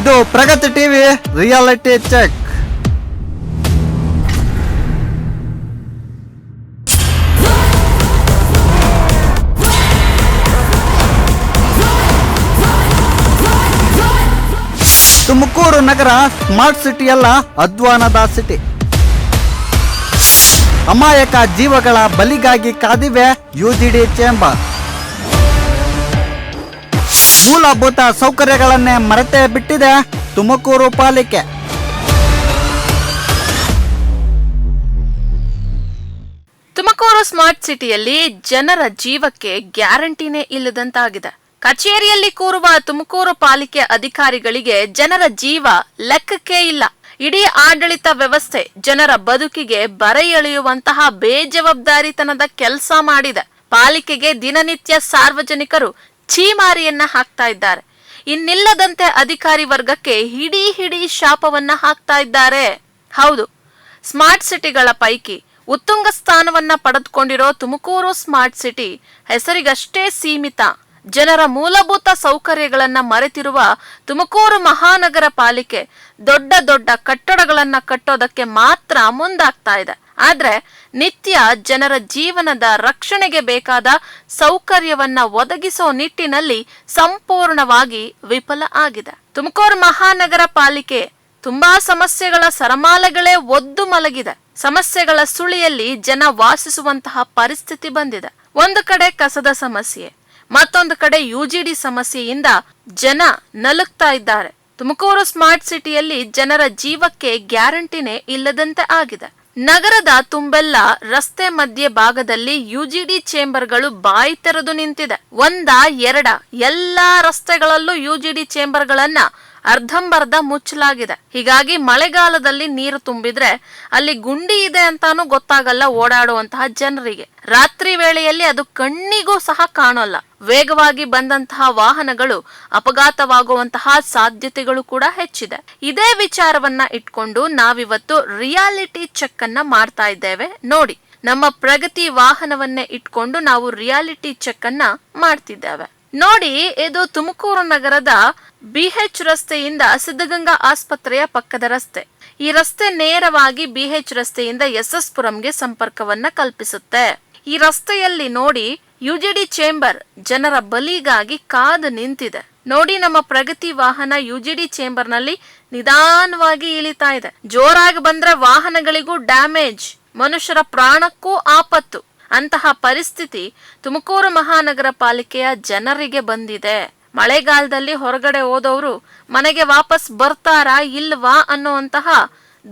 ಇದು Pragati TV reality check. Tumakuru ನಗರ smart city ಅಲ್ಲ, ಅಧ್ವಾನದ ಸಿಟಿ. ಅಮಾಯಕ ಜೀವಗಳ ಬಲಿಗಾಗಿ ಕಾದಿವೆ ಯುಜಿಡಿ ಚೇಂಬರ್. ಮೂಲಭೂತ ಸೌಕರ್ಯಗಳನ್ನೇ ಮರೆತೇ ಬಿಟ್ಟಿದೆ ತುಮಕೂರು ಪಾಲಿಕೆ. ತುಮಕೂರು ಸ್ಮಾರ್ಟ್ ಸಿಟಿಯಲ್ಲಿ ಜನರ ಜೀವಕ್ಕೆ ಗ್ಯಾರಂಟಿನೇ ಇಲ್ಲದಂತಾಗಿದೆ. ಕಚೇರಿಯಲ್ಲಿ ಕೂರುವ ತುಮಕೂರು ಪಾಲಿಕೆ ಅಧಿಕಾರಿಗಳಿಗೆ ಜನರ ಜೀವ ಲೆಕ್ಕಕ್ಕೆ ಇಲ್ಲ. ಇಡೀ ಆಡಳಿತ ವ್ಯವಸ್ಥೆ ಜನರ ಬದುಕಿಗೆ ಬರೆ ಎಳೆಯುವಂತಹ ಬೇಜವಾಬ್ದಾರಿತನದ ಕೆಲಸ ಮಾಡಿದೆ. ಪಾಲಿಕೆಗೆ ದಿನನಿತ್ಯ ಸಾರ್ವಜನಿಕರು ಛೀಮಾರಿಯನ್ನ ಹಾಕ್ತಾ ಇದ್ದಾರೆ. ಇನ್ನಿಲ್ಲದಂತೆ ಅಧಿಕಾರಿ ವರ್ಗಕ್ಕೆ ಹಿಡಿ ಹಿಡಿ ಶಾಪವನ್ನ ಹಾಕ್ತಾ ಇದ್ದಾರೆ. ಹೌದು, ಸ್ಮಾರ್ಟ್ ಸಿಟಿಗಳ ಪೈಕಿ ಉತ್ತುಂಗ ಸ್ಥಾನವನ್ನ ಪಡೆದುಕೊಂಡಿರೋ ತುಮಕೂರು ಸ್ಮಾರ್ಟ್ ಸಿಟಿ ಹೆಸರಿಗಷ್ಟೇ ಸೀಮಿತ. ಜನರ ಮೂಲಭೂತ ಸೌಕರ್ಯಗಳನ್ನ ಮರೆತಿರುವ ತುಮಕೂರು ಮಹಾನಗರ ಪಾಲಿಕೆ ದೊಡ್ಡ ದೊಡ್ಡ ಕಟ್ಟಡಗಳನ್ನ ಕಟ್ಟೋದಕ್ಕೆ ಮಾತ್ರ ಮುಂದಾಗ್ತಾ ಇದೆ. ಆದ್ರೆ ನಿತ್ಯ ಜನರ ಜೀವನದ ರಕ್ಷಣೆಗೆ ಬೇಕಾದ ಸೌಕರ್ಯವನ್ನ ಒದಗಿಸೋ ನಿಟ್ಟಿನಲ್ಲಿ ಸಂಪೂರ್ಣವಾಗಿ ವಿಫಲ ಆಗಿದೆ. ತುಮಕೂರು ಮಹಾನಗರ ಪಾಲಿಕೆ ತುಂಬಾ ಸಮಸ್ಯೆಗಳ ಸರಮಾಲೆಗಳೇ ಒದ್ದು ಮಲಗಿದೆ. ಸಮಸ್ಯೆಗಳ ಸುಳಿಯಲ್ಲಿ ಜನ ವಾಸಿಸುವಂತಹ ಪರಿಸ್ಥಿತಿ ಬಂದಿದೆ. ಒಂದು ಕಡೆ ಕಸದ ಸಮಸ್ಯೆ, ಮತ್ತೊಂದು ಕಡೆ ಯುಜಿಡಿ ಸಮಸ್ಯೆಯಿಂದ ಜನ ನಲುಗ್ತಾ ಇದ್ದಾರೆ. ತುಮಕೂರು ಸ್ಮಾರ್ಟ್ ಸಿಟಿಯಲ್ಲಿ ಜನರ ಜೀವಕ್ಕೆ ಗ್ಯಾರಂಟಿನೇ ಇಲ್ಲದಂತೆ ಆಗಿದೆ. ನಗರದ ತುಂಬೆಲ್ಲ ರಸ್ತೆ ಮಧ್ಯ ಭಾಗದಲ್ಲಿ ಯುಜಿಡಿ ಚೇಂಬರ್ಗಳು ಬಾಯಿ ತೆರೆದು ನಿಂತಿದೆ. ಒಂದ ಎರಡ ಎಲ್ಲಾ ರಸ್ತೆಗಳಲ್ಲೂ ಯುಜಿಡಿ ಚೇಂಬರ್ಗಳನ್ನ ಅರ್ಧಂಬರ್ಧ ಮುಚ್ಚಲಾಗಿದೆ. ಹೀಗಾಗಿ ಮಳೆಗಾಲದಲ್ಲಿ ನೀರು ತುಂಬಿದ್ರೆ ಅಲ್ಲಿ ಗುಂಡಿ ಇದೆ ಅಂತಾನು ಗೊತ್ತಾಗಲ್ಲ ಓಡಾಡುವಂತಹ ಜನರಿಗೆ. ರಾತ್ರಿ ವೇಳೆಯಲ್ಲಿ ಅದು ಕಣ್ಣಿಗೂ ಸಹ ಕಾಣೋಲ್ಲ. ವೇಗವಾಗಿ ಬಂದಂತಹ ವಾಹನಗಳು ಅಪಘಾತವಾಗುವಂತಹ ಸಾಧ್ಯತೆಗಳು ಕೂಡ ಹೆಚ್ಚಿದೆ. ಇದೇ ವಿಚಾರವನ್ನ ಇಟ್ಕೊಂಡು ನಾವಿವತ್ತು ರಿಯಾಲಿಟಿ ಚೆಕ್ ಅನ್ನ ಮಾಡ್ತಾ ಇದ್ದೇವೆ. ನೋಡಿ, ನಮ್ಮ ಪ್ರಗತಿ ವಾಹನವನ್ನೇ ಇಟ್ಕೊಂಡು ನಾವು ರಿಯಾಲಿಟಿ ಚೆಕ್ ಅನ್ನ ಮಾಡ್ತಿದ್ದೇವೆ. ನೋಡಿ, ಇದು ತುಮಕೂರು ನಗರದ ಬಿಹೆಚ್ ರಸ್ತೆಯಿಂದ ಸಿದ್ಧಗಂಗಾ ಆಸ್ಪತ್ರೆಯ ಪಕ್ಕದ ರಸ್ತೆ. ಈ ರಸ್ತೆ ನೇರವಾಗಿ ಬಿಹೆಚ್ ರಸ್ತೆಯಿಂದ ಎಸ್ ಎಸ್ ಪುರಂಗೆ ಸಂಪರ್ಕವನ್ನ ಕಲ್ಪಿಸುತ್ತೆ. ಈ ರಸ್ತೆಯಲ್ಲಿ ನೋಡಿ ಯುಜಿಡಿ ಚೇಂಬರ್ ಜನರ ಬಲಿಗಾಗಿ ಕಾದು ನಿಂತಿದೆ. ನೋಡಿ, ನಮ್ಮ ಪ್ರಗತಿ ವಾಹನ ಯುಜಿಡಿ ಚೇಂಬರ್ನಲ್ಲಿ ನಿಧಾನವಾಗಿ ಇಳಿತಾ ಇದೆ. ಜೋರಾಗಿ ಬಂದ್ರೆ ವಾಹನಗಳಿಗೂ ಡ್ಯಾಮೇಜ್, ಮನುಷ್ಯರ ಪ್ರಾಣಕ್ಕೂ ಆಪತ್ತು. ಅಂತಹ ಪರಿಸ್ಥಿತಿ ತುಮಕೂರು ಮಹಾನಗರ ಪಾಲಿಕೆಯ ಜನರಿಗೆ ಬಂದಿದೆ. ಮಳೆಗಾಲದಲ್ಲಿ ಹೊರಗಡೆ ಹೋದವರು ಮನೆಗೆ ವಾಪಸ್ ಬರ್ತಾರಾ ಇಲ್ವಾ ಅನ್ನುವಂತಹ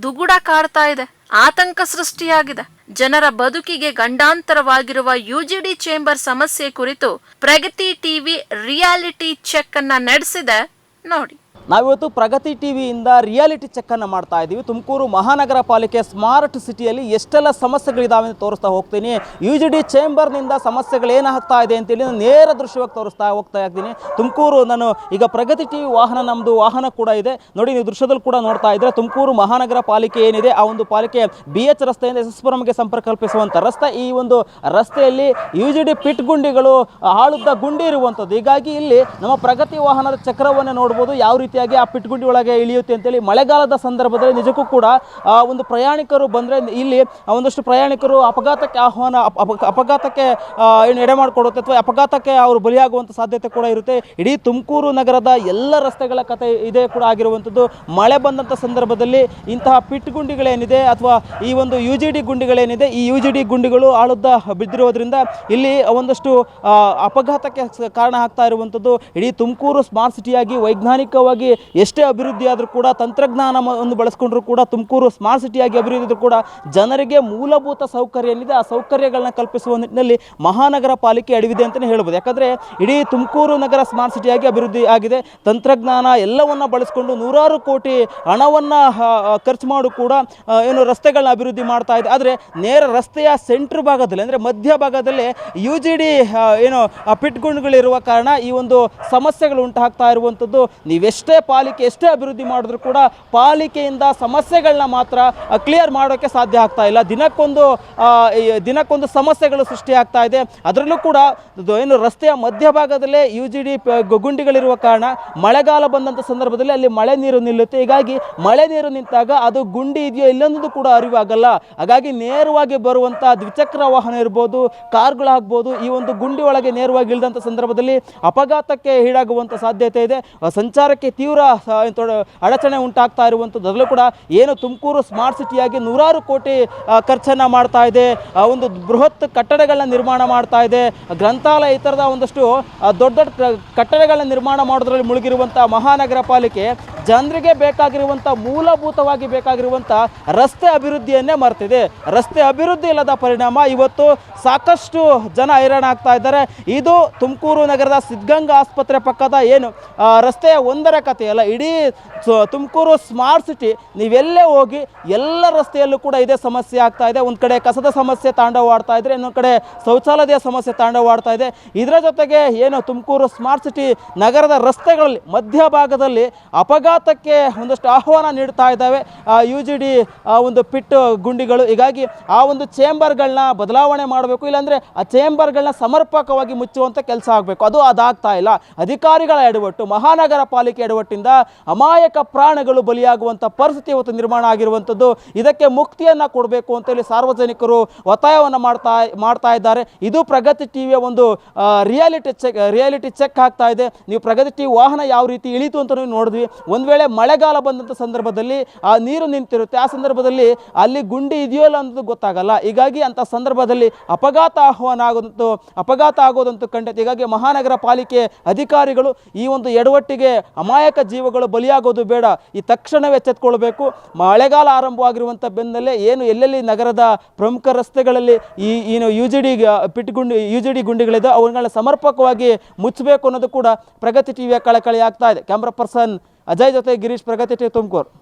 ದುಗುಡ ಕಾಡ್ತಾ ಇದೆ. ಆತಂಕ ಸೃಷ್ಟಿಯಾಗಿದೆ. ಜನರ ಬದುಕಿಗೆ ಗಂಡಾಂತರವಾಗಿರುವ ಯುಜಿಡಿ ಚೇಂಬರ್ ಸಮಸ್ಯೆ ಕುರಿತು ಪ್ರಗತಿ ಟಿವಿ ರಿಯಾಲಿಟಿ ಚೆಕ್ ಅನ್ನ ನಡೆಸಿದೆ. ನೋಡಿ. ನಾವಿವತ್ತು ಪ್ರಗತಿ ಟಿವಿಯಿಂದ ರಿಯಾಲಿಟಿ ಚೆಕ್ಕನ್ನು ಮಾಡ್ತಾ ಇದ್ದೀವಿ. ತುಮಕೂರು ಮಹಾನಗರ ಪಾಲಿಕೆ ಸ್ಮಾರ್ಟ್ ಸಿಟಿಯಲ್ಲಿ ಎಷ್ಟೆಲ್ಲ ಸಮಸ್ಯೆಗಳಿದಾವೆ ಅಂತ ತೋರಿಸ್ತಾ ಹೋಗ್ತೀನಿ. ಯು ಜಿ ಡಿ ಚೇಂಬರ್ನಿಂದ ಸಮಸ್ಯೆಗಳು ಏನಾಗ್ತಾ ಇದೆ ಅಂತೇಳಿ ನಾನು ನೇರ ದೃಶ್ಯವಾಗಿ ತೋರಿಸ್ತಾ ಹೋಗ್ತಾ ಇದ್ದೀನಿ. ತುಮಕೂರು ನಾನು ಈಗ ಪ್ರಗತಿ ಟಿವಿ ವಾಹನ ನಮ್ಮದು ವಾಹನ ಕೂಡ ಇದೆ. ನೋಡಿ, ನೀವು ದೃಶ್ಯದಲ್ಲಿ ಕೂಡ ನೋಡ್ತಾ ಇದ್ರೆ ತುಮಕೂರು ಮಹಾನಗರ ಪಾಲಿಕೆ ಏನಿದೆ, ಆ ಒಂದು ಪಾಲಿಕೆ ಬಿ ಎಚ್ ರಸ್ತೆಯಿಂದ ಎಸ್ ಎಸ್ ಸಂಪರ್ಕ ಕಲ್ಪಿಸುವಂಥ ರಸ್ತೆ. ಈ ಒಂದು ರಸ್ತೆಯಲ್ಲಿ ಯು ಜಿ ಡಿ ಪಿಟ್ ಗುಂಡಿಗಳು ಆಳುದ್ದ ಗುಂಡಿ ಇರುವಂಥದ್ದು ಹೀಗಾಗಿ ಇಲ್ಲಿ ನಮ್ಮ ಪ್ರಗತಿ ವಾಹನದ ಚಕ್ರವನ್ನು ನೋಡ್ಬೋದು. ಯಾವ ರೀತಿಯಾಗಿ ಆ ಪಿಟ್ಗುಂಡಿ ಒಳಗೆ ಇಳಿಯುತ್ತೆ ಅಂತೇಳಿ ಮಳೆಗಾಲದ ಸಂದರ್ಭದಲ್ಲಿ ನಿಜಕ್ಕೂ ಕೂಡ ಒಂದು ಪ್ರಯಾಣಿಕರು ಬಂದರೆ ಇಲ್ಲಿ ಒಂದಷ್ಟು ಪ್ರಯಾಣಿಕರು ಅಪಘಾತಕ್ಕೆ ಆಹ್ವಾನ, ಅಪ- ಅಪ- ಅಪಘಾತಕ್ಕೆ ಏನು ಎಡೆ ಮಾಡಿಕೊಡುತ್ತೆ ಅಥವಾ ಅಪಘಾತಕ್ಕೆ ಅವರು ಬಲಿಯಾಗುವಂಥ ಸಾಧ್ಯತೆ ಕೂಡ ಇರುತ್ತೆ. ಇಡೀ ತುಮಕೂರು ನಗರದ ಎಲ್ಲ ರಸ್ತೆಗಳ ಕತೆ ಇದೇ ಕೂಡ ಆಗಿರುವಂಥದ್ದು. ಮಳೆ ಬಂದಂಥ ಸಂದರ್ಭದಲ್ಲಿ ಇಂತಹ ಪಿಟ್ ಗುಂಡಿಗಳೇನಿದೆ ಅಥವಾ ಈ ಒಂದು ಯು ಜಿ ಡಿ ಗುಂಡಿಗಳೇನಿದೆ, ಈ ಯು ಜಿ ಡಿ ಗುಂಡಿಗಳು ಆಳುದ್ದ ಬಿದ್ದಿರೋದ್ರಿಂದ ಇಲ್ಲಿ ಒಂದಷ್ಟು ಅಪಘಾತಕ್ಕೆ ಕಾರಣ ಆಗ್ತಾ ಇರುವಂಥದ್ದು. ಇಡೀ ತುಮಕೂರು ಸ್ಮಾರ್ಟ್ ಸಿಟಿಯಾಗಿ ವೈಜ್ಞಾನಿಕವಾಗಿ ಎಷ್ಟೇ ಅಭಿವೃದ್ಧಿ ಆದರೂ ಕೂಡ ತಂತ್ರಜ್ಞಾನವನ್ನು ಬಳಸ್ಕೊಂಡ್ರೂ ಕೂಡ ತುಮಕೂರು ಸ್ಮಾರ್ಟ್ ಸಿಟಿಯಾಗಿ ಅಭಿವೃದ್ಧಿ ಕೂಡ ಜನರಿಗೆ ಮೂಲಭೂತ ಸೌಕರ್ಯ ಏನಿದೆ ಆ ಸೌಕರ್ಯಗಳನ್ನ ಕಲ್ಪಿಸುವ ನಿಟ್ಟಿನಲ್ಲಿ ಮಹಾನಗರ ಪಾಲಿಕೆ ಅಡವಿದೆ ಅಂತಲೇ ಹೇಳ್ಬೋದು. ಯಾಕಂದರೆ ಇಡೀ ತುಮಕೂರು ನಗರ ಸ್ಮಾರ್ಟ್ ಸಿಟಿಯಾಗಿ ಅಭಿವೃದ್ಧಿ ಆಗಿದೆ. ತಂತ್ರಜ್ಞಾನ ಎಲ್ಲವನ್ನು ಬಳಸ್ಕೊಂಡು ನೂರಾರು ಕೋಟಿ ಹಣವನ್ನು ಖರ್ಚು ಮಾಡು ಕೂಡ ಏನು ರಸ್ತೆಗಳನ್ನ ಅಭಿವೃದ್ಧಿ ಮಾಡ್ತಾ ಇದೆ. ಆದರೆ ನೇರ ರಸ್ತೆಯ ಸೆಂಟ್ರ್ ಭಾಗದಲ್ಲಿ, ಅಂದರೆ ಮಧ್ಯ ಭಾಗದಲ್ಲಿ ಯು ಜಿ ಡಿ ಏನು ಪಿಟ್ಗುಂಡ್ಗಳಿರುವ ಕಾರಣ ಈ ಒಂದು ಸಮಸ್ಯೆಗಳು ಉಂಟಾಗ್ತಾ ಇರುವಂಥದ್ದು ನೀವೆಷ್ಟೇ ಯಾವುದೇ ಪಾಲಿಕೆ ಎಷ್ಟೇ ಅಭಿವೃದ್ಧಿ ಮಾಡಿದ್ರು ಕೂಡ ಪಾಲಿಕೆಯಿಂದ ಸಮಸ್ಯೆಗಳನ್ನ ಮಾತ್ರ ಕ್ಲಿಯರ್ ಮಾಡೋಕ್ಕೆ ಸಾಧ್ಯ ಆಗ್ತಾ ಇಲ್ಲ. ದಿನಕ್ಕೊಂದು ದಿನಕ್ಕೊಂದು ಸಮಸ್ಯೆಗಳು ಸೃಷ್ಟಿ ಆಗ್ತಾ ಇದೆ. ಅದರಲ್ಲೂ ಕೂಡ ಏನು ರಸ್ತೆಯ ಮಧ್ಯಭಾಗದಲ್ಲೇ ಯು ಜಿ ಡಿ ಗುಂಡಿಗಳಿರುವ ಕಾರಣ ಮಳೆಗಾಲ ಬಂದಂಥ ಸಂದರ್ಭದಲ್ಲಿ ಅಲ್ಲಿ ಮಳೆ ನೀರು ನಿಲ್ಲುತ್ತೆ. ಹೀಗಾಗಿ ಮಳೆ ನೀರು ನಿಂತಾಗ ಅದು ಗುಂಡಿ ಇದೆಯೋ ಇಲ್ಲೊಂದು ಕೂಡ ಅರಿವಾಗಲ್ಲ. ಹಾಗಾಗಿ ನೇರವಾಗಿ ಬರುವಂಥ ದ್ವಿಚಕ್ರ ವಾಹನ ಇರ್ಬೋದು ಕಾರ್ಗಳಾಗ್ಬೋದು ಈ ಒಂದು ಗುಂಡಿ ಒಳಗೆ ನೇರವಾಗಿ ಇಳಿದಂಥ ಸಂದರ್ಭದಲ್ಲಿ ಅಪಘಾತಕ್ಕೆ ಈಡಾಗುವಂಥ ಸಾಧ್ಯತೆ ಇದೆ. ಸಂಚಾರಕ್ಕೆ ತೀವ್ರ ಅಡಚಣೆ ಉಂಟಾಗ್ತಾ ಇರುವಂಥದ್ದು ಅದರಲ್ಲೂ ಕೂಡ ಏನು ತುಮಕೂರು ಸ್ಮಾರ್ಟ್ ಸಿಟಿಯಾಗಿ ನೂರಾರು ಕೋಟಿ ಖರ್ಚನ್ನು ಮಾಡ್ತಾ ಇದೆ. ಒಂದು ಬೃಹತ್ ಕಟ್ಟಡಗಳನ್ನ ನಿರ್ಮಾಣ ಮಾಡ್ತಾ ಇದೆ. ಗ್ರಂಥಾಲಯ ಈ ಥರದ ಒಂದಷ್ಟು ದೊಡ್ಡ ದೊಡ್ಡ ಕಟ್ಟಡಗಳನ್ನ ನಿರ್ಮಾಣ ಮಾಡೋದ್ರಲ್ಲಿ ಮುಳುಗಿರುವಂಥ ಮಹಾನಗರ ಪಾಲಿಕೆ ಜನರಿಗೆ ಬೇಕಾಗಿರುವಂಥ ಮೂಲಭೂತವಾಗಿ ಬೇಕಾಗಿರುವಂಥ ರಸ್ತೆ ಅಭಿವೃದ್ಧಿಯನ್ನೇ ಮರ್ತಿದೆ. ರಸ್ತೆ ಅಭಿವೃದ್ಧಿ ಇಲ್ಲದ ಪರಿಣಾಮ ಇವತ್ತು ಸಾಕಷ್ಟು ಜನ ಹೈರಾಣ ಆಗ್ತಾ ಇದ್ದಾರೆ. ಇದು ತುಮಕೂರು ನಗರದ ಸಿದ್ಧಗಂಗಾ ಆಸ್ಪತ್ರೆ ಪಕ್ಕದ ಏನು ರಸ್ತೆಯ ಒಂದರ ಕಥೆಯಲ್ಲ ಇಡೀ ತುಮಕೂರು ಸ್ಮಾರ್ಟ್ ಸಿಟಿ, ನೀವೆಲ್ಲೇ ಹೋಗಿ ಎಲ್ಲ ರಸ್ತೆಯಲ್ಲೂ ಕೂಡ ಇದೇ ಸಮಸ್ಯೆ ಆಗ್ತಾ ಇದೆ. ಒಂದು ಕಡೆ ಕಸದ ಸಮಸ್ಯೆ ತಾಂಡವಾಡ್ತಾ ಇದ್ರೆ, ಇನ್ನೊಂದು ಕಡೆ ಶೌಚಾಲಯದ ಸಮಸ್ಯೆ ತಾಂಡವಾಡ್ತಾ ಇದೆ. ಇದರ ಜೊತೆಗೆ ಏನು ತುಮಕೂರು ಸ್ಮಾರ್ಟ್ ಸಿಟಿ ನಗರದ ರಸ್ತೆಗಳಲ್ಲಿ ಮಧ್ಯಭಾಗದಲ್ಲಿ ಅಪಘಾತಕ್ಕೆ ಒಂದಷ್ಟು ಆಹ್ವಾನ ನೀಡ್ತಾ ಇದ್ದಾವೆ. ಯು ಜಿ ಡಿ ಒಂದು ಪಿಟ್ ಗುಂಡಿಗಳು. ಹೀಗಾಗಿ ಆ ಒಂದು ಚೇಂಬರ್ಗಳನ್ನ ಬದಲಾವಣೆ ಮಾಡಬೇಕು. ಇಲ್ಲಾಂದರೆ ಆ ಚೇಂಬರ್ಗಳನ್ನ ಸಮರ್ಪಕವಾಗಿ ಮುಚ್ಚುವಂಥ ಕೆಲಸ ಆಗಬೇಕು. ಅದು ಅದಾಗ್ತಾ ಇಲ್ಲ. ಅಧಿಕಾರಿಗಳ ಎಡವಟ್ಟು ಮಹಾನಗರ ಪಾಲಿಕೆ ಎಡವಟ್ಟಿಂದ ಅಮಾಯಕ ಪ್ರಾಣಗಳು ಬಲಿಯಾಗುವಂಥ ಪರಿಸ್ಥಿತಿ ಇವತ್ತು ನಿರ್ಮಾಣ ಆಗಿರುವಂಥದ್ದು ಇದಕ್ಕೆ ಮುಕ್ತಿಯನ್ನು ಕೊಡಬೇಕು ಅಂತೇಳಿ ಸಾರ್ವಜನಿಕರು ಒತ್ತಾಯವನ್ನು ಮಾಡ್ತಾ ಮಾಡ್ತಾ ಇದ್ದಾರೆ. ಇದು ಪ್ರಗತಿ ಟಿವಿಯ ಒಂದು ರಿಯಾಲಿಟಿ ಚೆಕ್ ರಿಯಾಲಿಟಿ ಚೆಕ್ ಆಗ್ತಾ ಇದೆ. ನೀವು ಪ್ರಗತಿ ಟಿವಿ ವಾಹನ ಯಾವ ರೀತಿ ಇಳಿತು ಅಂತ ನೋಡಿದ್ವಿ. ಒಂದು ವೇಳೆ ಮಳೆಗಾಲ ಬಂದಂಥ ಸಂದರ್ಭದಲ್ಲಿ ಆ ನೀರು ನಿಂತಿರುತ್ತೆ. ಆ ಸಂದರ್ಭದಲ್ಲಿ ಅಲ್ಲಿ ಗುಂಡಿ ಇದೆಯೋ ಇಲ್ಲ ಅನ್ನೋದು ಗೊತ್ತಾಗಲ್ಲ. ಹೀಗಾಗಿ ಅಂಥ ಸಂದರ್ಭದಲ್ಲಿ ಅಪಘಾತ ಆಹ್ವಾನ ಆಗೋದಂತೂ, ಅಪಘಾತ ಆಗೋದಂತೂ ಕಂಡೈತೆ ಹೀಗಾಗಿ ಮಹಾನಗರ ಪಾಲಿಕೆ ಅಧಿಕಾರಿಗಳು ಈ ಒಂದು ಎಡವಟ್ಟಿಗೆ ಅಮಾಯಕ ಜೀವಗಳು ಬಲಿಯಾಗೋದು ಬೇಡ. ಈ ತಕ್ಷಣವೇ ಎಚ್ಚೆತ್ಕೊಳ್ಬೇಕು. ಮಳೆಗಾಲ ಆರಂಭವಾಗಿರುವಂಥ ಬೆನ್ನಲ್ಲೇ ಏನು ಎಲ್ಲೆಲ್ಲಿ ನಗರದ ಪ್ರಮುಖ ರಸ್ತೆಗಳಲ್ಲಿ ಈ ಏನು ಯು ಜಿ ಡಿ ಪಿಟ್ ಗುಂಡಿ ಯು ಜಿ ಡಿ ಗುಂಡಿಗಳಿದೆ, ಅವುಗಳನ್ನ ಸಮರ್ಪಕವಾಗಿ ಮುಚ್ಚಬೇಕು ಅನ್ನೋದು ಕೂಡ ಪ್ರಗತಿ ಟಿವಿಯ ಕಳಕಳಿ ಆಗ್ತಾ ಇದೆ. ಕ್ಯಾಮ್ರಾ ಪರ್ಸನ್ ಅಜಯ್ ಜೊತೆ ಗಿರೀಶ್ ಪ್ರಗತಿ ಟಿವಿ ತುಮಕೂರು